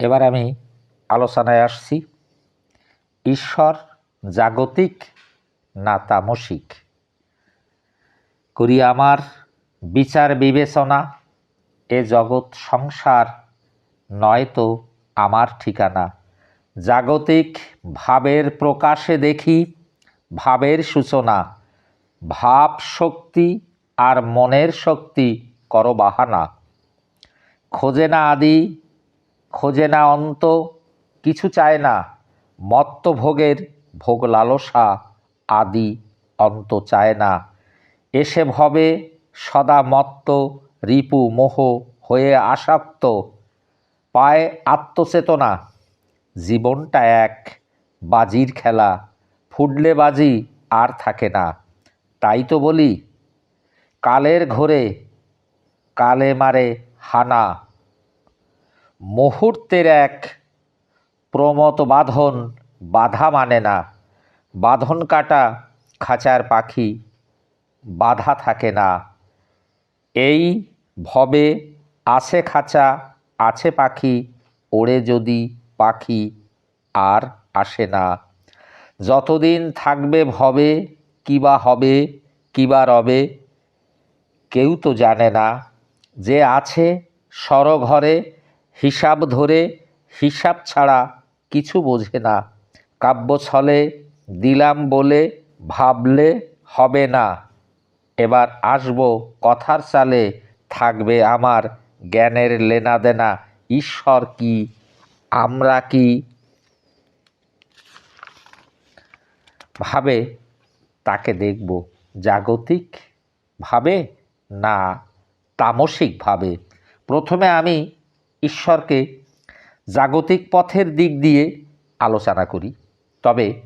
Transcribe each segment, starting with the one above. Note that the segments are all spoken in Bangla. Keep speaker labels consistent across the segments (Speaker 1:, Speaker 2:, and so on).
Speaker 1: এবার আমি আলোচনায় আসছি। ঈশ্বর জাগতিক না তামসিক? করি আমার বিচার বিবেচনা, এ জগৎ সংসার নয় তো আমার ঠিকানা। জাগতিক ভাবের প্রকাশে দেখি, ভাবের সূচনা। ভাব শক্তি আর মনের শক্তি কর বাহানা। খোঁজে না আদি খোঁজে না অন্ত, কিছু চায় না। মত্ত ভোগের ভোগ লালসা, আদি অন্ত চায় না। এসে ভবে সদা মত্ত, রিপু মোহ হয়ে আসক্ত। পায় আত্মচেতনা, জীবনটা এক, বাজির খেলা। ফুটলে বাজি, আর থাকে না। তাই তো বলি, কালের ঘোরে, কালে মারে হানা। মুহূর্তের এক প্রমত বাঁধন বাধা মানে না। বাঁধন কাটা খাঁচার পাখি বাধা থাকে না। এই ভবে আছে খাঁচা, আছে পাখি, ওড়ে যদি পাখি আর আসে না। যতদিন থাকবে ভবে কিবা হবে কিবা রবে, কেউ তো জানে না। যে আছে সরঘরে হিসাব ধরে, হিসাব ছাড়া কিছু বোঝে না। কাব্য ছলে, দিলাম বলে, ভাবলে হবে না। এবার আসব কথার চালে, থাকবে আমার জ্ঞানের লেনা দেনা। ঈশ্বর কি, আমরা কি? ভাবে, তাকে দেখব। জাগতিক ভাবে না তামসিকভাবে প্রথমে আমি ঈশ্বরকে জাগতিক পথের দিক দিয়ে আলোচনা করি। তবে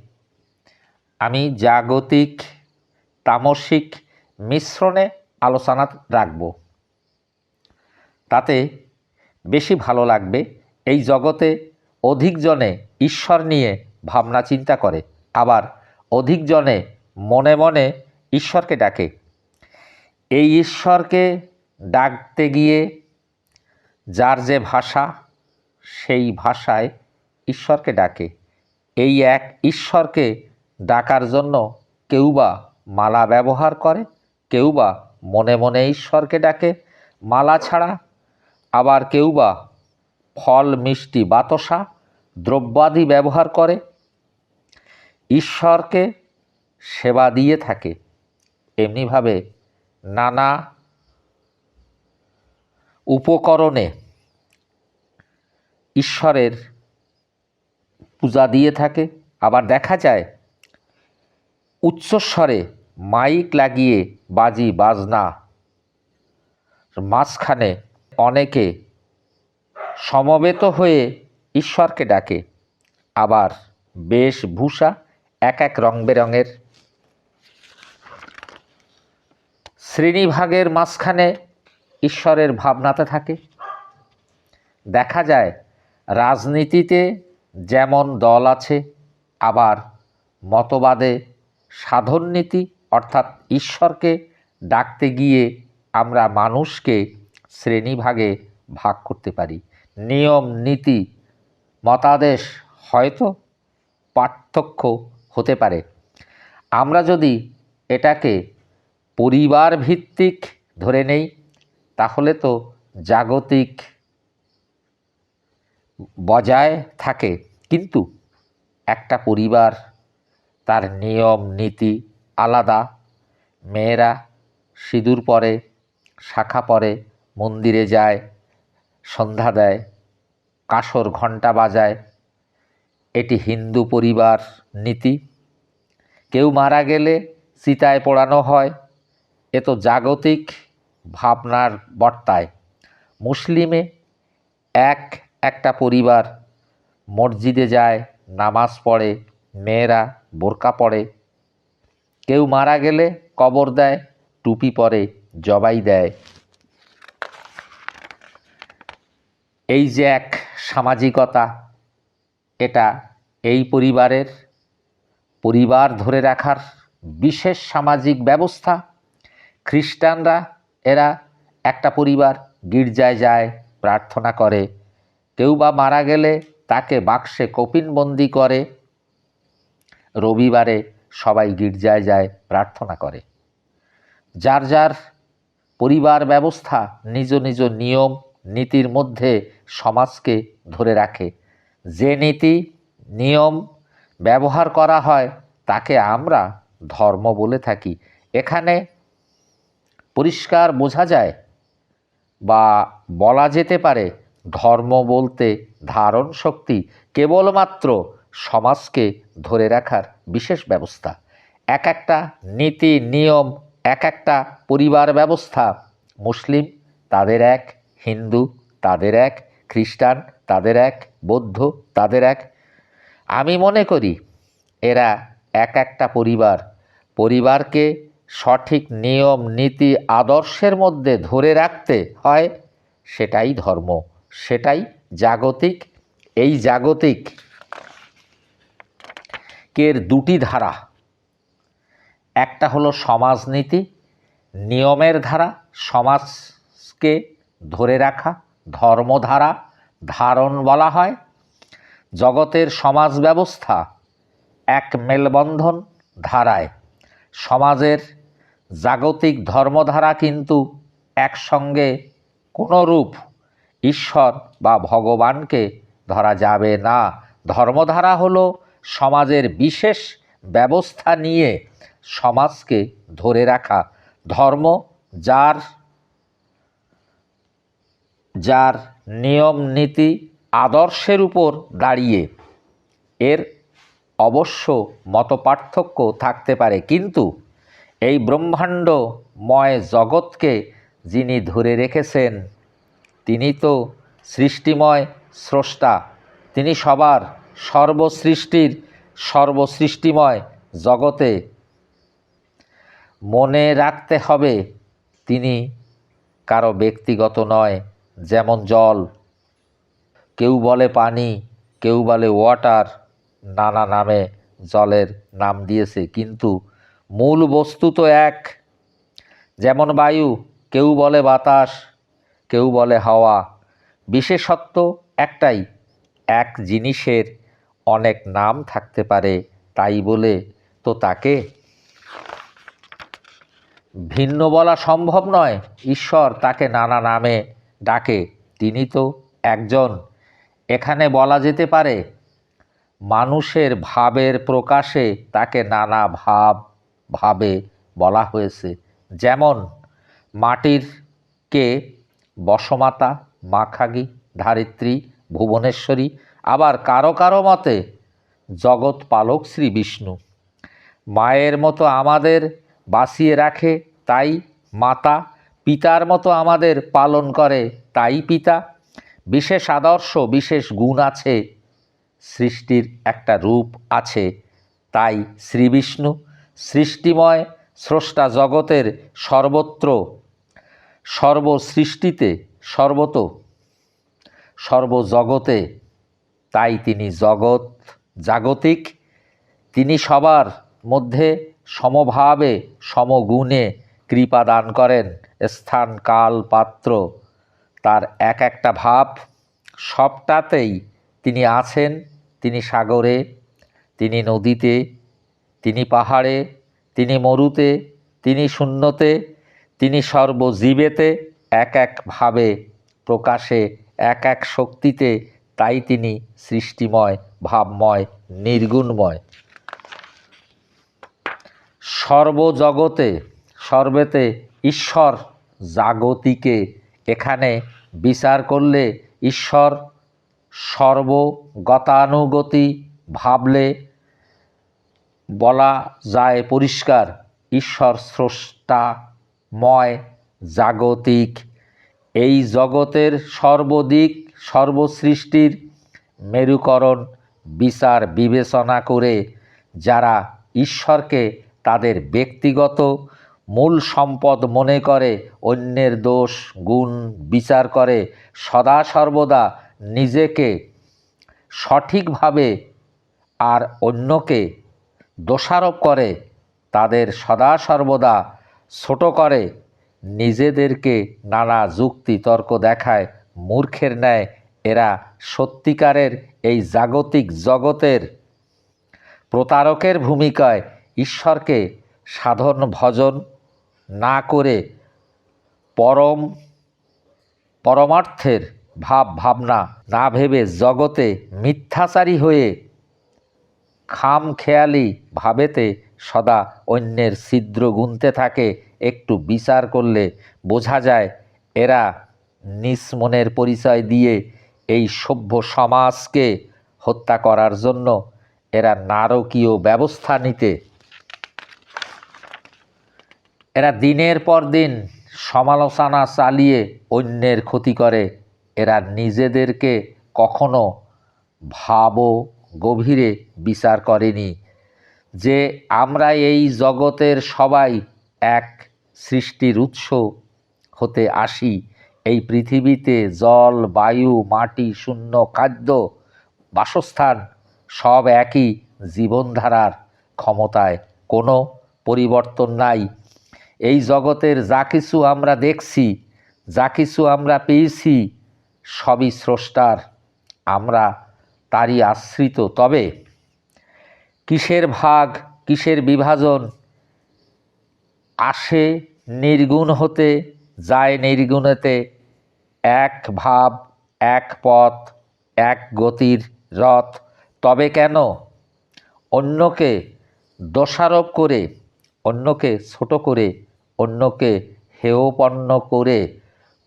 Speaker 1: আমি জাগতিক, তামসিক মিশ্রণে আলোচনা রাখব। তাতে বেশি ভালো লাগবে এই জগতে অধিকজনে ঈশ্বর নিয়ে ভাবনা চিন্তা করে, আবার অধিকজনে মনে মনে ঈশ্বরকে ডাকে। এই ঈশ্বরকে ডাকতে গিয়ে যার যে ভাষা, সেই ভাষায় ঈশ্বরকে ডাকে। এই এক ঈশ্বরকে ডাকার জন্য কেউ বা মালা ব্যবহার করে, কেউ বা মনে মনে ঈশ্বরকে ডাকে। মালা ছাড়া আবার কেউ বা ফল, মিষ্টি, বাতসা, দ্রব্যাদি ব্যবহার করে। ঈশ্বরকে সেবা দিয়ে থাকে। এমনিভাবে নানা উপকরণে ঈশ্বরের পূজা দিয়ে থাকে। আবার দেখা যায়, উচ্চস্বরে মাইক লাগিয়ে বাজি, বাজনা, মাঝখানে অনেকে সমবেত হয়ে ঈশ্বরকে ডাকে। আবার বেশভূষা এক এক রং বেরঙের শ্রেণীভাগের মাঝখানে ঈশ্বরের ভাবনাতে থাকে। দেখা যায়, রাজনীতিতে যেমন দল আছে, আবার মতবাদে সাধননীতি, অর্থাৎ ঈশ্বরকে ডাকতে গিয়ে আমরা মানুষকে শ্রেণীভাগে ভাগ করতে পারি। নিয়ম, নীতি, মতাদেশ হয়তো পার্থক্য হতে পারে। আমরা যদি এটাকে পরিবার ভিত্তিক ধরে নেই তাহলে তো জাগতিক বজায় থাকে। কিন্তু একটা পরিবার, তার নিয়ম, নীতি আলাদা। মেয়েরা সিঁদুর পরে, শাখা পরে, মন্দিরে যায়, সন্ধ্যা দেয়, কাসর ঘণ্টা বাজায়। এটি হিন্দু পরিবার নীতি। কেউ মারা গেলে চিতায় পোড়ানো হয়। এ তো জাগতিক ভাবনার বর্তায়। মুসলিমে এক একটা পরিবার মসজিদে যায়, নামাজ পড়ে, মেয়েরা বোরকা পড়ে। কেউ মারা গেলে কবর দেয়, টুপি পরে জবাই দেয়। এই যে এক সামাজিকতা, এটা এই পরিবারের পরিবার ধরে রাখার বিশেষ সামাজিক ব্যবস্থা। খ্রিস্টানরা এরা একটা পরিবার গির্জায় যায়, প্রার্থনা করে। কেউ বা মারা গেলে তাকে বাক্সে কপিনবন্দি করে। রবিবারে সবাই গির্জায় যায়, প্রার্থনা করে। যার যার পরিবার ব্যবস্থা, নিজ নিজ নিয়ম, নীতির মধ্যে সমাজকে ধরে রাখে। যে নীতি, নিয়ম ব্যবহার করা হয়, তাকে আমরা ধর্ম বলে থাকি। এখানে পরিষ্কার বোঝা যায় বা বলা যেতে পারে ধর্ম বলতে ধারণ শক্তি কেবলমাত্র সমাজকে ধরে রাখার বিশেষ ব্যবস্থা। এক একটা নীতি, নিয়ম, এক একটা পরিবার ব্যবস্থা। মুসলিম তাদের এক, হিন্দু তাদের এক, খ্রিস্টান তাদের এক, বৌদ্ধ তাদের এক। আমি মনে করি এরা এক একটা পরিবার, পরিবারকে সঠিক নিয়ম, নীতি, আদর্শের মধ্যে ধরে রাখতে হয়, সেটাই ধর্ম, সেটাই জাগতিক। এই জাগতিক কের দুটি ধারা, একটা হলো সমাজনীতি, নিয়মের ধারা, সমাজকে ধরে রাখা, ধর্মধারা, ধারণ বলা হয়, জগতের সমাজ ব্যবস্থা, এক মেলবন্ধন ধারায়। সমাজের জাগতিক ধর্মধারা কিন্তু একসঙ্গে কোনো রূপ ঈশ্বর বা ভগবানকে ধরা যাবে না। ধর্মধারা হলো সমাজের বিশেষ ব্যবস্থা নিয়ে সমাজকে ধরে রাখা। ধর্ম যার যার নিয়ম নীতি আদর্শের উপর দাঁড়িয়ে, এর অবশ্য মতপার্থক্য থাকতে পারে, কিন্তু এই ব্রহ্মাণ্ডময় জগৎকে যিনি ধরে রেখেছেন, তিনি তো সৃষ্টিময় স্রষ্টা, তিনি সবার সর্বসৃষ্টির সর্বসৃষ্টিময় জগতে। মনে রাখতে হবে, তিনি কারও ব্যক্তিগত নয়, যেমন জল। কেউ বলে পানি, কেউ বলে ওয়াটার নানা নামে জলের নাম দিয়েছে, কিন্তু মূল বস্তু তো এক। যেমন বায়ু, কেউ বলে বাতাস, কেউ বলে হাওয়া। বিশেষত্ব একটাই, এক জিনিসের অনেক নাম থাকতে পারে, তাই বলে তো তাকে। ভিন্ন বলা সম্ভব নয়, ঈশ্বর তাকে নানা নামে ডাকে, তিনি তো একজন। এখানে বলা যেতে পারে মানুষের ভাবের প্রকাশে তাকে নানা ভাব, ভাবে বলা হয়েছে। যেমন মাটির কে বসমাতা, মাখাগি, ধারিত্রী, ভুবনেশ্বরী, আবার কারও কারও মতে জগৎ পালক শ্রী বিষ্ণু। মায়ের মতো আমাদের বাঁচিয়ে রাখে তাই মাতা, পিতার মতো আমাদের পালন করে তাই পিতা। বিশেষ আদর্শ, বিশেষ গুণ আছে সৃষ্টির একটা রূপ আছে, তাই শ্রীবিষ্ণু সৃষ্টিময় স্রষ্টা জগতের সর্বত্র, সর্বসৃষ্টিতে সর্বত, সর্বজগতে। তাই তিনি জগৎ জাগতিক, তিনি সবার মধ্যে সমভাবে, সমগুণে কৃপা দান করেন, স্থান, কাল, পাত্র। তার এক একটা ভাব সবটাতেই তিনি আছেন তিনি সাগরে, তিনি নদীতে, তিনি পাহাড়ে, তিনি মরুতে, তিনি শূন্যতে, তিনি সর্বজীবেতে এক একভাবে প্রকাশে, এক এক শক্তিতে তাই তিনি সৃষ্টিময়, ভাবময়, নির্গুণময়। সর্বজগতে, সর্বেতে ঈশ্বর জাগতিকে এখানে বিচার করলে ঈশ্বর সর্বগতানুগতি ভাবলে বলা যায় পরিষ্কার, ঈশ্বর স্রষ্টাময় জাগতিক। এই জগতের সর্বদিক, সর্বসৃষ্টির মেরুকরণ বিচার বিবেচনা করে যারা ঈশ্বরকে তাদের ব্যক্তিগত মূল সম্পদ মনে করে, অন্যের দোষ, গুণ বিচার করে, সদা সর্বদা নিজেকে সঠিকভাবে আর অন্যকে দোষারোপ করে, তাদের সদা সর্বদা ছোট করে, নিজেদেরকে নানা যুক্তি তর্ক দেখায়, মূর্খের ন্যায়। এরা সত্যিকারের এই জাগতিক জগতের প্রতারকের ভূমিকায় ঈশ্বরকে সাধন ভজন না করে পরম, পরমার্থের ভাব ভাবনা না ভেবে জগতে মিথ্যাচারী হয়ে খাম খেয়ালি ভাবেতে সদা অন্যের ছিদ্র গুনতে থাকে, একটু বিচার করলে বোঝা যায় এরা নিজ মনের পরিচয় দিয়ে এই সভ্য সমাজকে হত্যা করার জন্য এরা নারকীয় ব্যবস্থা নিতে। এরা দিনের পর দিন সমালোচনা চালিয়ে অন্যের ক্ষতি করে। এরা নিজেদেরকে কখনো ভাব গভীরে বিচার করেনি যে আমরা এই জগতের সবাই এক সৃষ্টির উৎস হতে আসি। এই পৃথিবীতে জল, বায়ু, মাটি, শূন্য, খাদ্য, বাসস্থান সব একই জীবনধারার ক্ষমতায়। কোনো পরিবর্তন নাই। এই জগতের যা কিছু আমরা দেখছি, যা কিছু আমরা পেয়েছি সবই স্রষ্টার, আমরা তারই আশ্রিত। তবে কিসের ভাগ, কিসের বিভাজন? আসে নির্গুণ হতে, যায় নির্গুণেতে। এক ভাব, এক পথ, এক গতির রথ। তবে কেন? অন্যকে দোষারোপ করে, অন্যকে ছোট করে, অন্যকে হেয়পন্ন করে।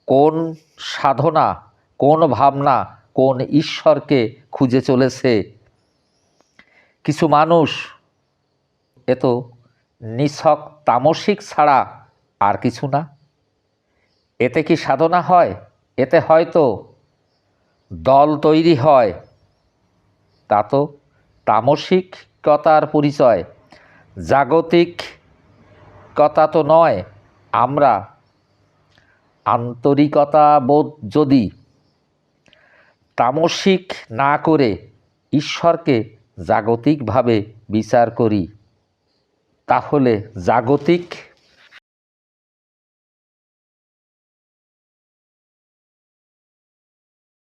Speaker 1: কোন সাধনা কোন ভাবনা কোন ঈশ্বরকে খুঁজে চলেছে? কিছু মানুষ এ তো নিছক তামসিক ছাড়া আর কিছু না। এতে কি সাধনা হয়? এতে হয়তো দল তৈরি হয়। তা তো তামসিকতার পরিচয়। জাগতিকতা তো নয়। আমরা আন্তরিকতা বোধ যদি তামসিক না করে ঈশ্বরকে জাগতিকভাবে বিচার করি তাহলে জাগতিক